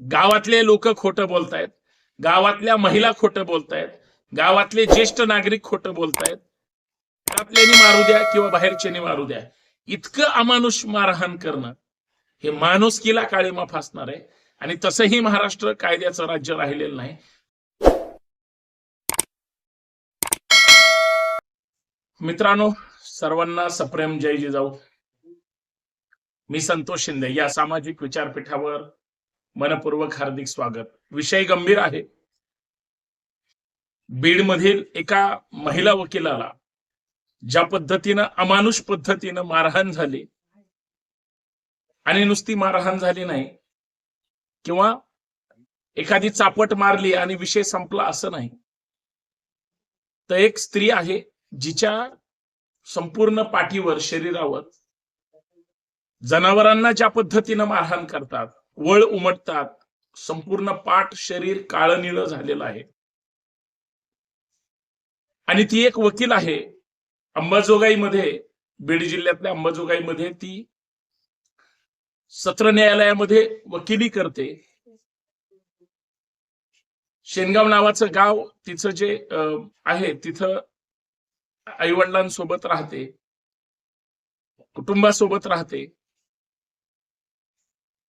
गावातले लोक खोटं बोलतायत. गावातल्या महिला खोटं बोलतायत. गावातले ज्येष्ठ नागरिक खोटं बोलतायत. घरातल्यानी मारू द्या किंवा बाहेरच्याने मारू द्या. इतकं अमानुष मारहाण करणं हे माणुसकीला काळीमा फासणार आहे. आणि तसंही महाराष्ट्र कायद्याचं राज्य राहिलेलं नाही. मित्रांनो सर्वांना सप्रेम जय जिजाऊ. मी संतोष शिंदे या सामाजिक विचारपीठावर मनपूर्वक हार्दिक स्वागत. विषय गंभीर आहे. बीडमधील एका महिला वकिलाला ज्या पद्धतीनं अमानुष पद्धतीनं मारहाण झाली आणि नुसती मारहाण झाली नाही किंवा एखादी चापट मारली आणि विषय संपला असं नाही तर एक स्त्री आहे जिच्या संपूर्ण पाठीवर शरीरावर जनावरांना ज्या पद्धतीनं मारहाण करतात वळ उमटतात. संपूर्ण पाठ शरीर काळनिळ झालेलं आहे. आणि ती एक वकील आहे अंबाजोगाईमध्ये बीड जिल्ह्यातल्या अंबाजोगाईमध्ये ती सत्र न्यायालयामध्ये वकिली करते. शेनगाव नावाचं गाव तिचं जे आहे तिथं आईवडिलांसोबत राहते. कुटुंबासोबत राहते.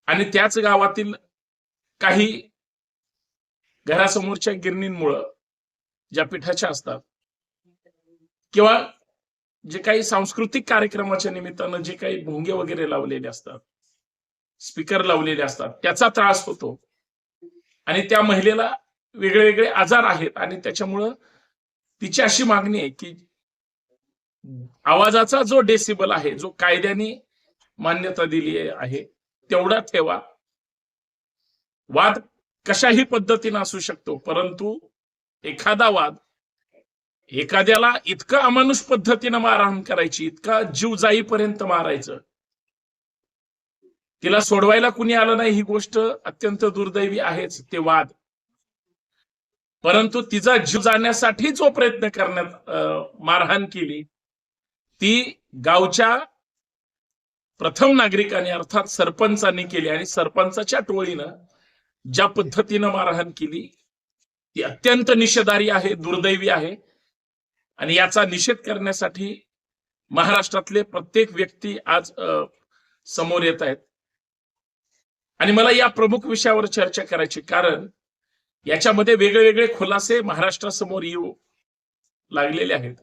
आणि त्याच गावातील काही घरासमोरच्या गिरणींमुळं ज्या पिठाच्या असतात किंवा जे काही सांस्कृतिक कार्यक्रमाच्या निमित्तानं जे काही भोंगे वगैरे लावलेले असतात स्पीकर लावलेले असतात त्याचा त्रास होतो. आणि त्या महिलेला वेगळे वेगळे आजार आहेत आणि त्याच्यामुळं तिची अशी मागणी आहे की आवाजाचा जो डेसिबल आहे जो कायद्याने मान्यता दिली आहे तेवढा ठेवा. वाद कशाही पद्धतीनं असू शकतो परंतु एखादा वाद एखाद्याला इतकं अमानुष पद्धतीनं मारहाण करायची इतका जीव जाईपर्यंत मारायचं तिला सोडवायला कुणी आलं नाही ही गोष्ट अत्यंत दुर्दैवी आहेच ते वाद. परंतु तिचा जीव जाण्यासाठी जो प्रयत्न करण्यात अं, मारहाण केली ती गावच्या प्रथम नागरिकांनी अर्थात सरपंचांनी केली आणि सरपंचाच्या टोळीनं ज्या पद्धतीनं मारहाण केली ती अत्यंत निषेधारी आहे दुर्दैवी आहे. आणि याचा निषेध करण्यासाठी महाराष्ट्रातले प्रत्येक व्यक्ती आज समोर येत आहेत. आणि मला या प्रमुख विषयावर चर्चा करायची कारण याच्यामध्ये वेगळे वेगळे खुलासे महाराष्ट्रासमोर येऊ लागलेले आहेत.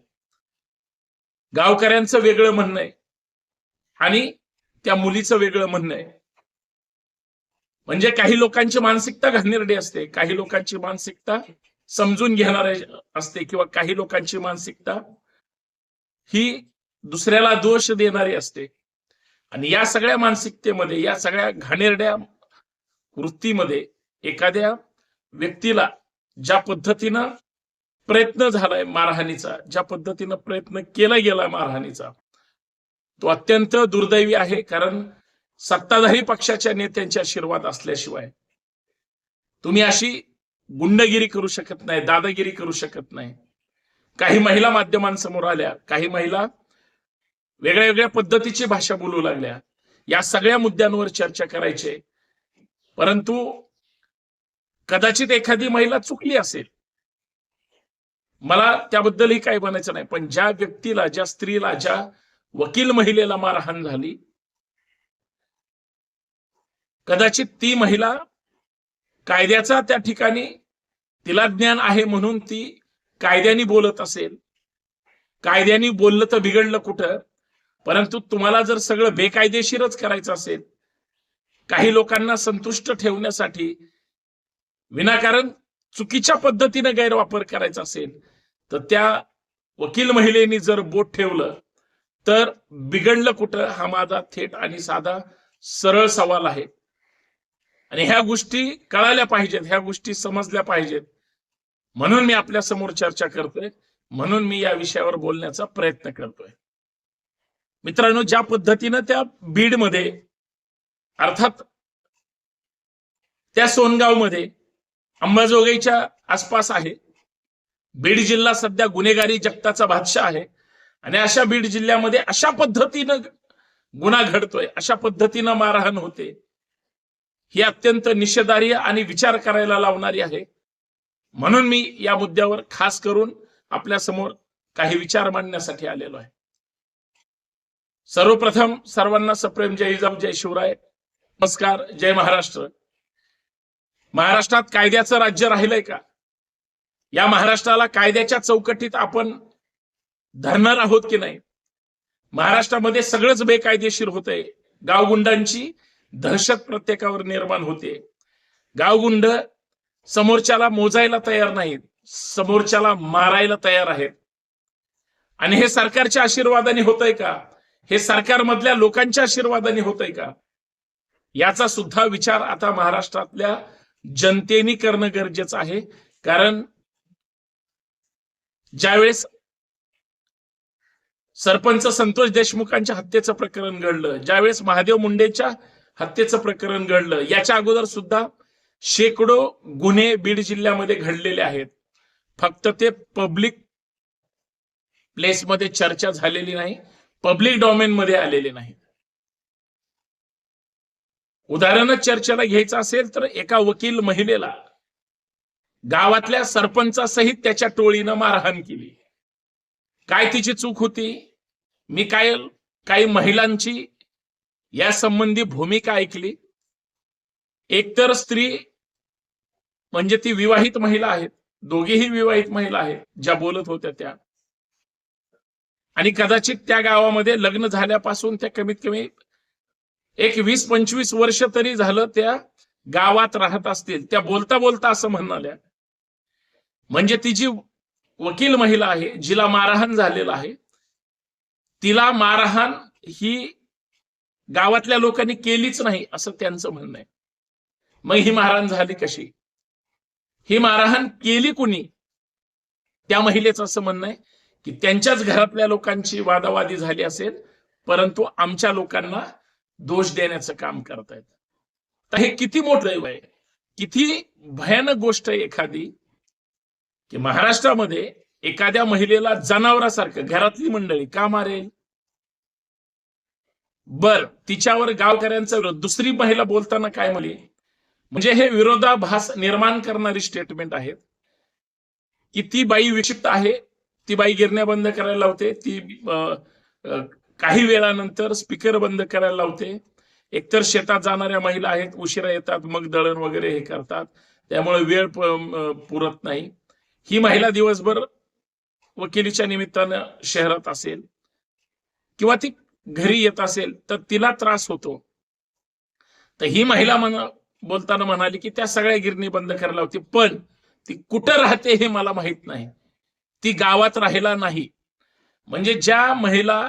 गावकऱ्यांचं वेगळं म्हणणं आहे. आणि त्या मुलीचं वेगळं म्हणणं आहे. म्हणजे काही लोकांची मानसिकता घाणेरडी असते काही लोकांची मानसिकता समजून घेणारे असते किंवा काही लोकांची मानसिकता ही दुसऱ्याला दोष देणारी असते. आणि या सगळ्या मानसिकतेमध्ये या सगळ्या घाणेरड्या वृत्तीमध्ये एखाद्या व्यक्तीला ज्या पद्धतीनं प्रयत्न झालाय मारहाणीचा ज्या पद्धतीनं प्रयत्न केला गेलाय मारहाणीचा तो अत्यंत दुर्दैवी आहे कारण सत्ताधारी पक्षाच्या नेत्यांचे आशीर्वाद असल्याशिवाय तुम्ही अशी गुंडगिरी करू शकत नाही दादागिरी करू शकत नाही. काही महिला माध्यमांसमोर आल्या काही महिला वेगळ्या वेगळ्या पद्धतीची भाषा बोलू लागल्या. या सगळ्या मुद्द्यांवर चर्चा करायचे. परंतु कदाचित एखादी महिला चुकली असेल. मला त्याबद्दलही काही म्हणायचं नाही पण ज्या व्यक्तीला ज्या स्त्रीला ज्या वकील महिलेला मारहाण झाली. कदाचित ती महिला कायद्याचा त्या ठिकाणी तिला ज्ञान आहे म्हणून ती कायद्याने बोलत असेल. कायद्याने बोललं तर बिघडलं कुठं? परंतु तुम्हाला जर सगळं बेकायदेशीरच करायचं असेल काही लोकांना संतुष्ट ठेवण्यासाठी विनाकारण चुकीच्या पद्धतीने गैरवापर करायचा असेल तर त्या वकील महिलेनी जर बोट ठेवलं तर बिघडलं कुठं? हा माझा थेट आणि साधा सरळ सवाल आहे. आणि ह्या गोष्टी कळाल्या पाहिजेत ह्या गोष्टी समजल्या पाहिजेत. म्हणून मी आपल्यासमोर चर्चा करतोय. म्हणून मी या विषयावर बोलण्याचा प्रयत्न करतोय. मित्रांनो ज्या पद्धतीनं त्या बीडमध्ये अर्थात त्या सोनगावमध्ये अंबाजोगाईच्या आसपास आहे बीड जिल्हा सध्या गुन्हेगारी जगताचा बादशाह आहे आणि अशा बीड जिल्ह्यामध्ये अशा पद्धतीनं गुन्हा घडतोय अशा पद्धतीनं मारहाण होते. ही अत्यंत निषेधार्य आणि विचार करायला लावणारी आहे. म्हणून मी या मुद्द्यावर खास करून आपल्यासमोर काही विचार मांडण्यासाठी आलेलो आहे. सर्वप्रथम सर्वांना सप्रेम जय जाऊ जय शिवराय. नमस्कार जय महाराष्ट्र. महाराष्ट्रात कायद्याचं राज्य राहिलंय का? या महाराष्ट्राला कायद्याच्या चौकटीत आपण धरणार आहोत की नाही? महाराष्ट्रामध्ये सगळंच बेकायदेशीर होतंय. गावगुंडांची दहशत प्रत्येकावर निर्माण होते. गावगुंड समोरच्याला मोजायला तयार नाहीत समोरच्याला मारायला तयार आहेत. आणि हे सरकारच्या आशीर्वादाने होतंय का? हे सरकारमधल्या लोकांच्या आशीर्वादाने होतंय का? याचा सुद्धा विचार आता महाराष्ट्रातल्या जनतेने करणं गरजेचं आहे. कारण ज्यावेळेस सरपंच संतोष देशमुखांच्या हत्येचं प्रकरण घडलं. ज्यावेळेस महादेव मुंडेच्या हत्येचं प्रकरण घडलं याच्या अगोदर सुद्धा शेकडो गुन्हे बीड जिल्ह्यामध्ये घडलेले आहेत. फक्त ते पब्लिक प्लेसमध्ये चर्चा झालेली नाही पब्लिक डॉमेन मध्ये आलेले नाही. उदाहरणच चर्चेला घ्यायचं असेल तर एका वकील महिलेला गावातल्या सरपंचासहित त्याच्या टोळीनं मारहाण केली. काय तिची चूक होती? मी काय काही महिलांची या संबंधी भूमिका ऐकली? एकतर स्त्री म्हणजे ती विवाहित महिला आहेत. दोघेही विवाहित महिला आहेत ज्या बोलत होत्या त्या. आणि कदाचित त्या गावामध्ये लग्न झाल्यापासून त्या कमीत कमी एक वीस पंचवीस वर्ष तरी झालं त्या गावात राहत असतील. त्या बोलता बोलता असं म्हणाल्या. म्हणजे ती जी वकील महिला आहे जिला मारहाण झालेलं आहे. तिला मारहाण ही गावातल्या लोकांनी केलीच नाही असं त्यांचं म्हणणं आहे. मग ही मारहाण झाली कशी? ही मारहाण केली कुणी? त्या महिलेचं असं म्हणणं आहे की त्यांच्याच घरातल्या लोकांची वादावादी झाली असेल परंतु आमच्या लोकांना दोष देण्याचं काम करतायत. तर हे किती मोठं आहे? किती भयानक गोष्ट आहे एखादी की महाराष्ट्रामध्ये एखाद्या महिलेला जनावरासारखं घरातली मंडळी का मारेल? बर तिच्यावर गावकऱ्यांचा विरोध. दुसरी महिला बोलताना काय म्हणली? म्हणजे हे विरोधाभास निर्माण करणारी स्टेटमेंट आहेत की ती बाई विक्षिप्त आहे ती बाई गिरण्या बंद करायला लावते ती काही वेळानंतर स्पीकर बंद करायला लावते. एकतर शेतात जाणाऱ्या महिला आहेत उशिरा येतात मग दळण वगैरे हे करतात. त्यामुळे वेळ पुरत नाही. ही महिला दिवसभर वकिलीच्या निमित्तानं शहरात असेल किंवा ती घरी येत असेल तर तिला त्रास होतो. तर ही महिला म्हणा बोलताना म्हणाली की त्या सगळ्या गिरणी बंद करायला होती पण ती कुठं राहते हे मला माहीत नाही. ती गावात राहिला नाही. म्हणजे ज्या महिला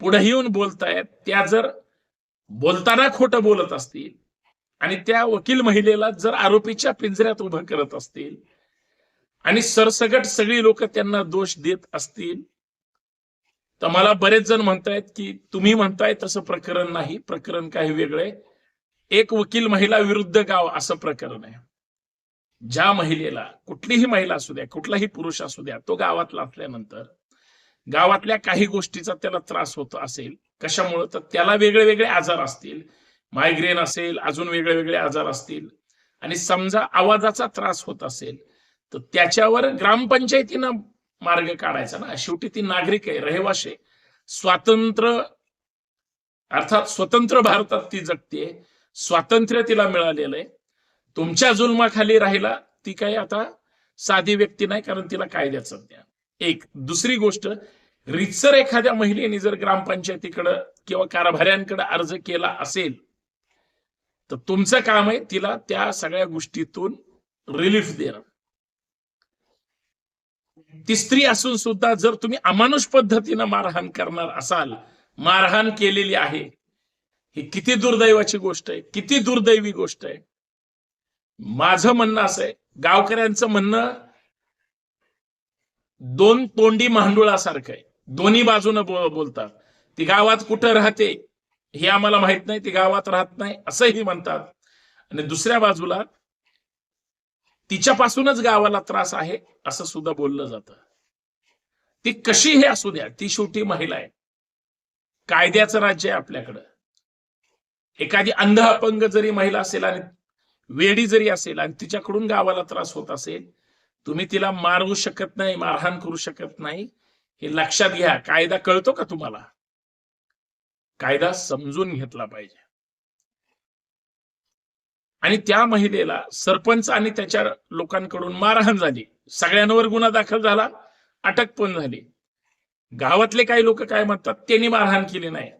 पुढे येऊन बोलतायत त्या जर बोलताना खोटं बोलत असतील आणि त्या वकील महिलेला जर आरोपीच्या पिंजऱ्यात उभं करत असतील आणि सरसगट सगळी लोक त्यांना दोष देत असतील. तर मला बरेच जण म्हणतायत की तुम्ही म्हणताय तसं प्रकरण नाही. प्रकरण काही वेगळं एक वकील महिला विरुद्ध गाव असं प्रकरण आहे. ज्या महिलेला कुठलीही महिला असू द्या कुठलाही पुरुष असू द्या तो गावातला असल्यानंतर गावातल्या काही गोष्टीचा त्याला त्रास होत असेल कशामुळं? तर त्याला वेगळे वेगळे आजार असतील. मायग्रेन असेल अजून वेगळे वेगळे आजार असतील. आणि समजा आवाजाचा त्रास होत असेल तर त्याच्यावर ग्रामपंचायतीनं मार्ग काढायचा ना. शेवटी ती नागरिक आहे रहिवाशी स्वातंत्र्य अर्थात स्वतंत्र भारतात ती जगते स्वातंत्र्य तिला मिळालेलं आहे. तुमच्या जुलमाखाली राहिला ती काही आता साधी व्यक्ती नाही कारण तिला कायद्याचं ज्ञान. एक दुसरी गोष्ट रितसर एखाद्या महिलेने जर ग्रामपंचायतीकडं किंवा कारभाऱ्यांकडे अर्ज केला असेल तर तुमचं काम आहे तिला त्या सगळ्या गोष्टीतून रिलीफ देणं. ती स्त्री असून सुद्धा जर तुम्ही अमानुष पद्धतीनं मारहाण करणार असाल मारहाण केलेली आहे ही किती दुर्दैवाची गोष्ट आहे किती दुर्दैवी गोष्ट आहे. माझं म्हणणं असं आहे गावकऱ्यांचं म्हणणं दोन तोंडी मांडुळासारखं आहे. दोन्ही बाजूनं बो- बोलतात. ती गावात कुठं राहते हे आम्हाला माहीत नाही ती गावात राहत नाही असंही म्हणतात. आणि दुसऱ्या बाजूला तिच्यापासूनच गावाला त्रास आहे असं सुद्धा बोललं जातं. ती कशी हे असू द्या ती शेवटी महिला आहे. कायद्याचं राज्य आहे आपल्याकडं. एखादी अंध अपंग जरी महिला असेल आणि वेडी जरी असेल आणि तिच्याकडून गावाला त्रास होत असेल तुम्ही तिला मारू शकत नाही मारहाण करू शकत नाही हे लक्षात घ्या. कायदा कळतो का तुम्हाला? कायदा समजून घेतला पाहिजे. आणि त्या महिलेला सरपंच आणि त्याच्या लोकांकडून मारहाण झाली. सगळ्यांवर गुन्हा दाखल झाला अटक पण झाली. गावातले काही लोक काय म्हणतात त्यांनी मारहाण केली नाही.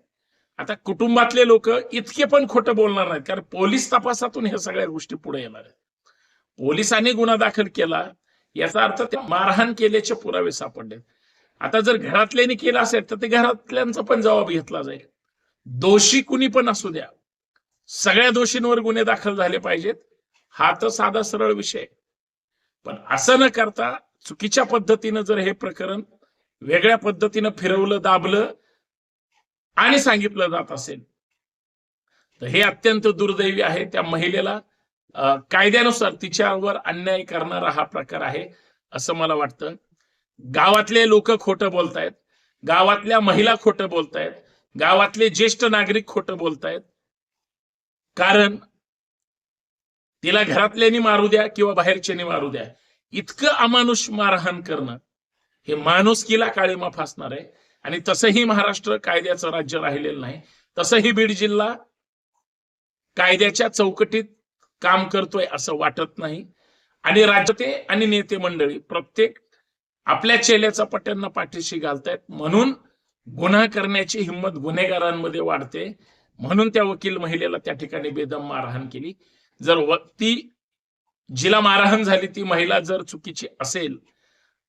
आता कुटुंबातले लोक इतके पण खोटं बोलणार नाहीत कारण पोलीस तपासातून ह्या सगळ्या गोष्टी पुढे येणार आहेत. पोलिसांनी गुन्हा दाखल केला याचा अर्थ ते मारहाण केल्याचे पुरावे सापडले आता जर घरातल्याने केलं असेल तर ते घरातल्यांचा पण जबाब घेतला जाईल. दोषी कुणी पण असू द्या. सगळ्या दोषींवर गुन्हे दाखल झाले पाहिजेत. हा तर साधा सरळ विषय. पण असं न करता चुकीच्या पद्धतीनं जर हे प्रकरण वेगळ्या पद्धतीनं फिरवलं दाबलं आणि सांगितलं जात असेल तर हे अत्यंत दुर्दैवी आहे. त्या महिलेला कायद्यानुसार तिच्यावर अन्याय करणारा हा प्रकार आहे असं मला वाटतं. गावातले लोक खोटं बोलतायत. गावातल्या महिला खोटं बोलतायत. गावातले ज्येष्ठ नागरिक खोटं बोलतायत. कारण तिला घरातल्यानी मारू द्या किंवा बाहेरच्यानी मारू द्या. इतकं अमानुष मारहाण करणं हे माणुसकीला काळीमा फासणार आहे. आणि तसंही महाराष्ट्र कायद्याचं राज्य राहिलेलं नाही. तसंही बीड जिल्हा कायद्याच्या चौकटीत काम करतोय असं वाटत नाही. आणि राज्यते आणि नेते मंडळी प्रत्येक आपल्या चेल्याचा पट्ट्यांना पाठीशी घालतायत. म्हणून गुन्हा करण्याची हिंमत गुन्हेगारांमध्ये वाढते. म्हणून त्या वकील महिलेला त्या ठिकाणी बेदम मारहाण केली. जर वक्ती ती जिला मारहाण झाली ती महिला जर चुकीची असेल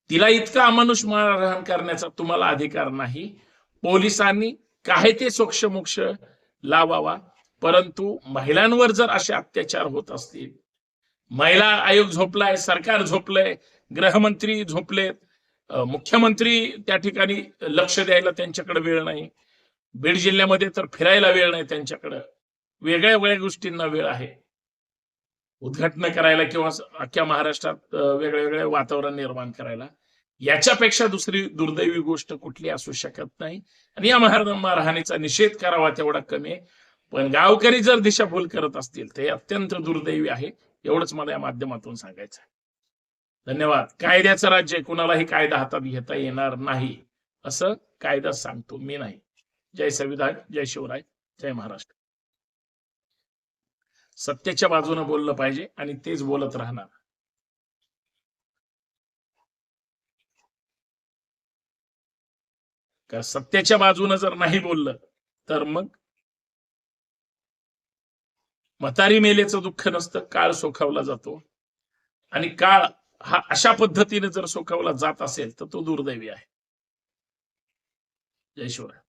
तिला इतका अमानुष मारहाण करण्याचा तुम्हाला अधिकार नाही. पोलिसांनी काय ते सोक्षमोक्ष लावावा. परंतु महिलांवर जर असे अत्याचार होत असतील महिला आयोग झोपलाय सरकार झोपलंय गृहमंत्री झोपलेत मुख्यमंत्री त्या ठिकाणी लक्ष द्यायला त्यांच्याकडे वेळ नाही. बीड जिल्ह्यामध्ये तर फिरायला वेळ नाही त्यांच्याकडं. वेगळ्या वेगळ्या गोष्टींना वेळ आहे. उद्घाटन करायला किंवा अख्ख्या महाराष्ट्रात वेगळे वेगळ्या वेगळ्या वातावरण निर्माण करायला. याच्यापेक्षा दुसरी दुर्दैवी गोष्ट कुठली असू शकत नाही. आणि या महाराजांना मारहाणीचा निषेध करावा तेवढा कमी आहे. पण गावकरी जर दिशाभूल करत असतील तर हे अत्यंत दुर्दैवी आहे. एवढंच मला या माध्यमातून सांगायचं आहे. धन्यवाद. कायद्याचं राज्य कुणालाही कायदा हातात घेता येणार नाही. असं कायदा सांगतो मी नाही. जय संविधान जय शिवराय जय महाराष्ट्र. सत्याच्या बाजूने बोललं पाहिजे आणि तेच बोलत राहणार. का सत्याच्या बाजूने जर नाही बोललं तर मग म्हातारी मेलेचं दुःख नसतं काळ सोखावला जातो. आणि काळ हा अशा पद्धतीने जर सोखावला जात असेल तर तो दुर्दैवी आहे. जय शिवराय.